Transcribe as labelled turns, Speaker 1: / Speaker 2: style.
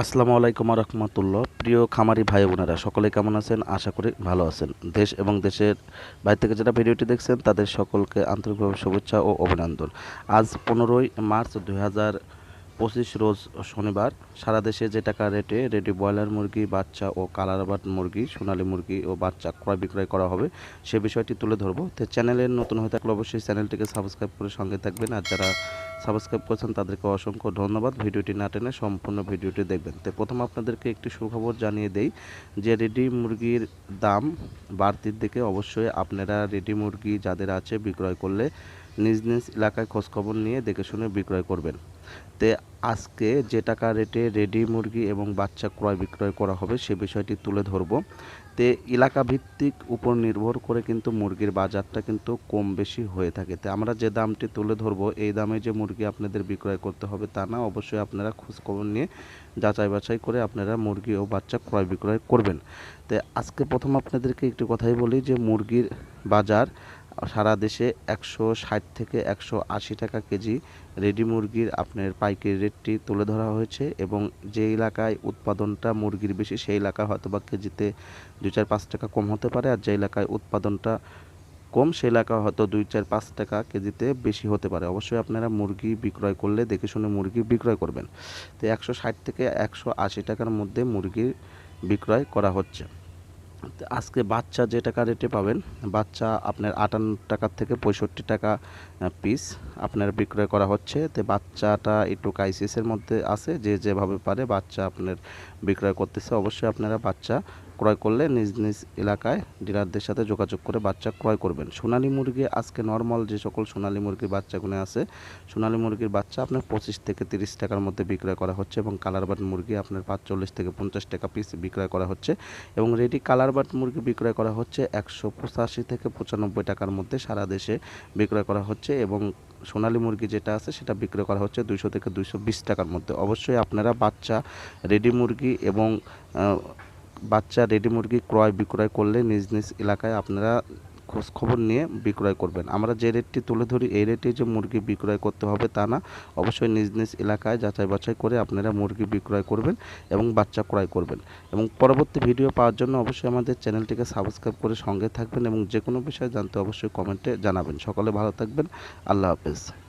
Speaker 1: আসসালামু আলাইকুম রহমতুল্লাহ প্রিয় খামারি ভাই বোনেরা, সকলে কেমন আছেন? আশা করি ভালো আছেন। দেশ এবং দেশের বাইরে থেকে যারা ভিডিওটি দেখছেন, তাদের সকলকে আন্তরিকভাবে শুভেচ্ছা ও অভিনন্দন। আজ পনেরোই মার্চ দুই হাজার পঁচিশ রোজ শনিবার। সারা দেশে যে টাকা রেটে রেডি ব্রয়লার মুরগি, বাচ্চা ও কালারবাট মুরগি, সোনালী মুরগি ও বাচ্চা ক্রয় বিক্রয় করা হবে, সে বিষয়টি তুলে ধরবো। তো চ্যানেলের নতুন হয়ে থাকলে অবশ্যই চ্যানেলটিকে সাবস্ক্রাইব করে সঙ্গে থাকবেন। আর যারা সাবস্ক্রাইব করেছেন তাদেরকে অসংখ্য ধন্যবাদ। ভিডিওটি না টেনে সম্পূর্ণ ভিডিওটি দেখবেন। তো প্রথম আপনাদেরকে একটি সুখবর জানিয়ে দেই যে রেডি মুরগির দাম বাড়তির দিকে অবশ্যই আপনারা রেডি মুরগি যাদের আছে বিক্রয় করলে নিজ নিজ এলাকায় খোঁজখবর নিয়ে দেখে শুনে বিক্রয় করবেন। তে আজকে যে টাকা রেটে রেডি মুরগি এবং বাচ্চা ক্রয় বিক্রয় করা হবে সে বিষয়টি তুলে ধরবো। তে এলাকা ভিত্তিক উপর নির্ভর করে কিন্তু মুরগির বাজারটা কিন্তু কম বেশি হয়ে থাকে। তো আমরা যে দামটি তুলে ধরবো, এই দামে যে মুরগি আপনাদের বিক্রয় করতে হবে তা না, অবশ্যই আপনারা খোঁজখবর নিয়ে যাচাই বাছাই করে আপনারা মুরগি ও বাচ্চা ক্রয় বিক্রয় করবেন। তো আজকে প্রথম আপনাদেরকে একটি কথাই বলি যে মুরগির বাজার সারা দেশে একশো ষাট থেকে একশো আশি টাকা কেজি রেডি মুরগির আপনার পাইকারি রেটটি তুলে ধরা হয়েছে এবং যে এলাকায় উৎপাদনটা মুরগির বেশি, সেই এলাকায় হয়তো বা কেজিতে দুই চার পাঁচ টাকা কম হতে পারে আর যে এলাকায় উৎপাদনটা কম, সেই এলাকায় হয়তো দুই চার পাঁচ টাকা কেজিতে বেশি হতে পারে। অবশ্যই আপনারা মুরগি বিক্রয় করলে দেখে শুনে মুরগি বিক্রয় করবেন। তো একশো ষাট থেকে একশো আশি টাকার মধ্যে মুরগি বিক্রয় করা হচ্ছে। আজকে বাচ্চা যে টাকা রেটে পাবেন, বাচ্চা আপনার আটান্ন টাকার থেকে পঁয়ষট্টি টাকা পিস আপনার বিক্রয় করা হচ্ছে। তো বাচ্চাটা একটু ক্রাইসিসের মধ্যে আছে, যে যেভাবে পারে বাচ্চা আপনার বিক্রয় করতেছে, অবশ্যই আপনারা বাচ্চা ক্রয় করলে নিজ নিজ এলাকায় ডিলারদের সাথে যোগাযোগ করে বাচ্চা ক্রয় করবেন। সোনালী মুরগি আজকে নর্মাল যে সকল সোনালী মুরগির বাচ্চাগুলো আছে, সোনালী মুরগির বাচ্চা আপনার পঁচিশ থেকে তিরিশ টাকার মধ্যে বিক্রয় করা হচ্ছে এবং কালারবাট মুরগি আপনার পাঁচচল্লিশ থেকে পঞ্চাশ টাকা পিস বিক্রয় করা হচ্ছে এবং রেডি কালারবাট মুরগি বিক্রয় করা হচ্ছে একশো পঁচাশি থেকে পঁচানব্বই টাকার মধ্যে সারা দেশে বিক্রয় করা হচ্ছে এবং সোনালী মুরগি যেটা আছে সেটা বিক্রয় করা হচ্ছে দুইশো থেকে দুইশো বিশ টাকার মধ্যে। অবশ্যই আপনারা বাচ্চা রেডি মুরগি এবং বাচ্চা, রেডি মুরগি ক্রয়, বিক্রয় করলে নিজ নিজ এলাকায় আপনারা খোঁজ খবর নিয়ে বিক্রয় করবেন। আমরা যে রেটটি তুলে ধরি, এই রেটে যে মুরগি বিক্রয় করতে হবে তা না। অবশ্যই নিজ নিজ এলাকায় যাচাই বাছাই করে আপনারা মুরগি বিক্রয় করবেন এবং বাচ্চা ক্রয় করবেন। এবং পরবর্তী ভিডিও পাওয়ার জন্য অবশ্যই আমাদের চ্যানেলটিকে সাবস্ক্রাইব করে সঙ্গে থাকবেন এবং যে কোনো বিষয়ে জানতে অবশ্যই কমেন্টে জানাবেন। সকলে ভালো থাকবেন। আল্লাহ হাফেজ।